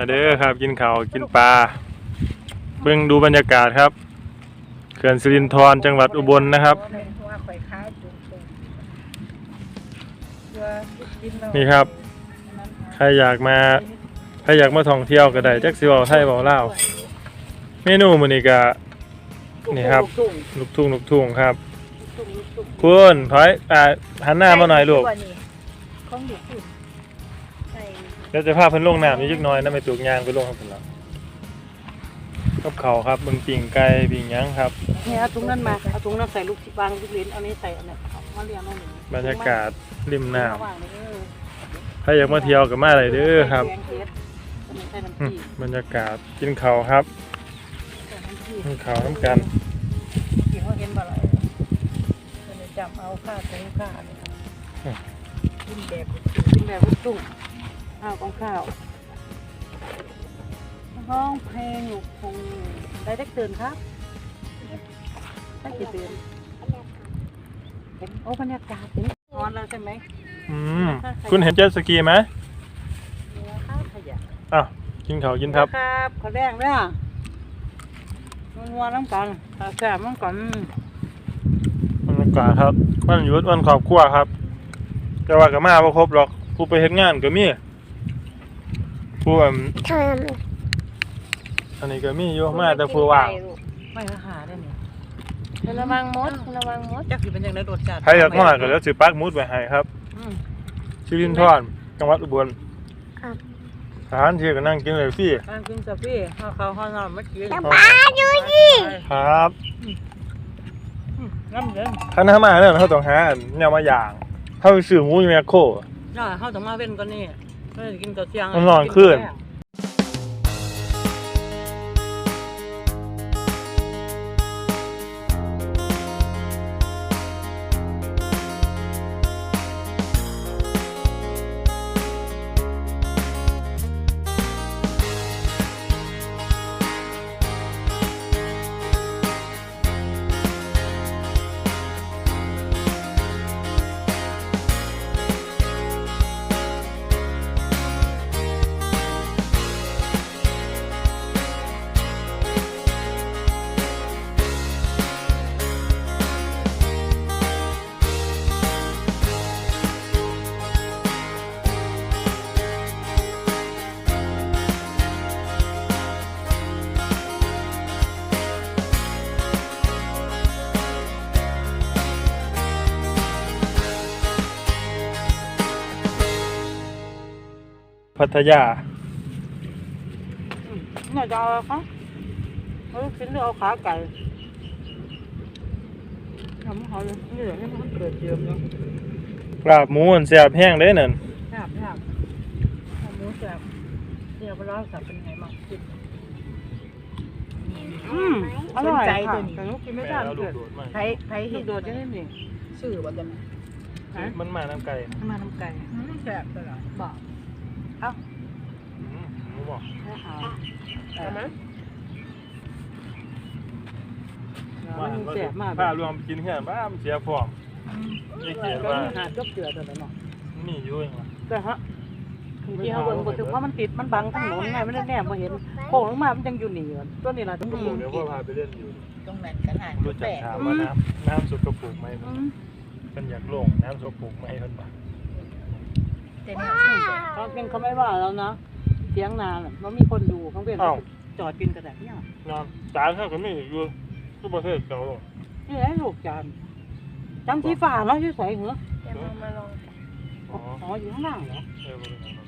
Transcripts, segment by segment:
มาเด้อครับ กินข้าวกินปลาเบิ่งดูบรรยากาศครับเขื่อนสิรินธรจังหวัดอุบลนะครับ นี่ครับ ใครอยากมาใครอยากมาท่องเที่ยวก็ได้จักสิเว้าไทยเว้าลาวเมนูมื้อนี้ก็นี่ครับ ลูกทุ่งลูกทุ่งครับ คุณถอยอ่าหันหน้ามาหน่อยลูกของเด็กอยู่ใส่ เดี๋ยวจะพาเพิ่นลงน้ำนิดน้อยนะไปตูกยางไปลงครับเพิ่นแล้วกับเขาวครับมึงปิ่งไก่ปิ่งหยังครับ เนี่ยเอาถุงนั้นมาเอาถุงนั้นใส่ลูกวางลูกเหรียญเอานี้ใส่อันนี้เอามาเรียงเอาหนึ่งบรรยากาศริมน้ระหว่างนี้เออำใครอยากมาเที่ยวก็มาเลยเด้อครับแกงเผ็ดอันนี้ใส่น้ำอืมจีบรรยากาศกินข้าวครับใส่น้ำจีกินข้าวน้ำกัน กินว่าเห็นบ่อะไรมันจะจำเอาข้าวใส่ข้าวเนี่ยกินแบบกินแบบลูกตุ้ง ข้าวของข้าวห้องเพลงอยู่คงได้ได้ตื่นครับได้กี่ตื่นเห็นโอ้บรรยากาศดีนอนแล้วใช่ไหมอืมคุณเห็นเจ็ตสกีไหมเนื้อข้าวขยะอ้าวกินข้าวกินครับครับขอแรงเด้อมันวันน้ำกันข้าวแซ่บน้ำกันบรรยากาศครับวันหยุดวันครอบครัวครับ แต่ว่าก็มาบ่ครบหรอกผู้ไปเฮ็ดงานก็มี ผู้อันอันนี้ก็มีอยู่มาแต่ผู้ว่างไม่ราคาได้เนี่ยระวังมดระวังมดจักสิเป็นอย่างไรรสชาติใครอยากมาก็แล้วสิปักหมุดไว้ให้ครับอืมชิรินทรจังหวัดอุบลครับอาหารเที่ยงก็นั่งกินเลยฟรีทานกินกาแฟข้าวข้าวข้าวนอนเมื่อกี้ปลาดูดิครับน้ำเย็นถ้าน้ามาเนี่ยเขาต้องหาอันแนวมาอย่างเขาไปซื้อหมูอยู่แมคโครน่าข้าวต้องมาเว้นก่อนนี่ไม่ได้ กินกับเสียงมันนอนขึ้น พัทยาน่าจะเอาครับเอาลูกชิ้นหรือเอาขาไก่ทำเขาเลยนี่เดี๋ยวให้มันเกิดเยิมเนาะลาบหมูอันแซ่บแห้งเด้นั่นแซ่บแซ่บทำหมูแซ่บเดี๋ยวไปเล่าสับเป็นไงบ้างกินอืมอร่อยค่ะแต่ลูกกินไม่ได้เกิดไผไผเห็เห็นนโดดจะได้หนิชื่อว่าจะไหนมันมาน้ำไก่มาน้ำไก่แซ่บตลอดบอก อืมหมูบอกให้เอาใช่ไหมว่ามันแซ่บมากถ้ารวมกินแค่บ้ามันเสียฟอร์มยี่เกียจก็ว่าหาจบเจือตัวนั้นเนาะมีอยู่เองล่ะแต่ฮะที่เขาเบิ่งบ่ถึงว่ามันติดมันบังถนนไงไม่ได้แน่บ่เห็นโค้งลงมามันยังอยู่นี่อยู่ตัวนี้ล่ะต้องเดี๋ยวพ่อพาไปเล่นอยู่ตรงนั้นก็หารู้จักถามว่าน้ำน้ำสกปรกไหมเพิ่นเป็นอยากลงน้ำสกปรกไหมเพิ่นบอก แต่เนี่ยชื่อเขาเป็นเขาไม่ว่าแล้วนะเสียงนานมันมีคนดูเขาเป็นจอดกินกระดาษเนี่ยน้ำตาเขาก็มีอยู่ทุกประเทศเก่าลงนี่ไอ้ลูกจานจำที่ฝ่าเนาะอยู่ใส่เหรอเดี๋ยวมามาลองอ๋อ อ๋ออยู่ข้างล่างเหรอเออบ่ได้ครั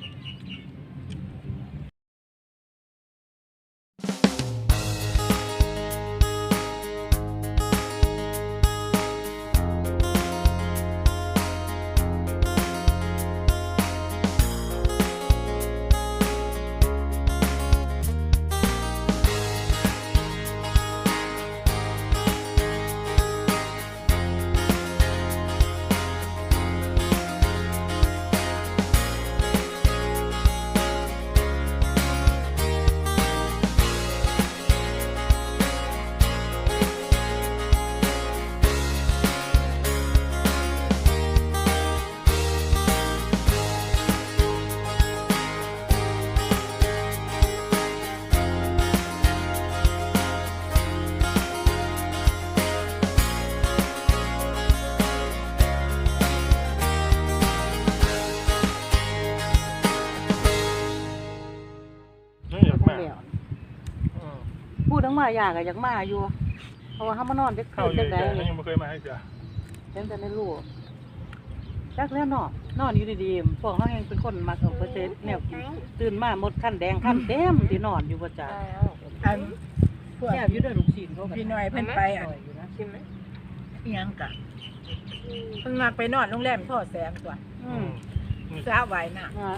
บงมาอยากอะอยากมาอยู่ เพราะว่าเฮามานอนเด็กเข้าคืนอยู่จังไดแต่ยังบ่เคยมาให้เจ้าเห็นแต่ในรูปจักแล้วนอนนอนอยู่ดีๆพวกเฮาเองเป็นคนมักเอาไปเซ็แนวกินตื่นมาหมดขั้นแดงขั้นเต็มที่นอนอยู่บ่จ้าอันพวกแซ่บอยู่เด้อลูกชิ้นเขาก็พี่น้อยเพิ่นไปอะร่ยอยู่นะชิมไหมอิหยังกะเพิ่นมาไปนอนโรงแรมพ่อแสงตัวอืมสระว่ายน้ำอ่า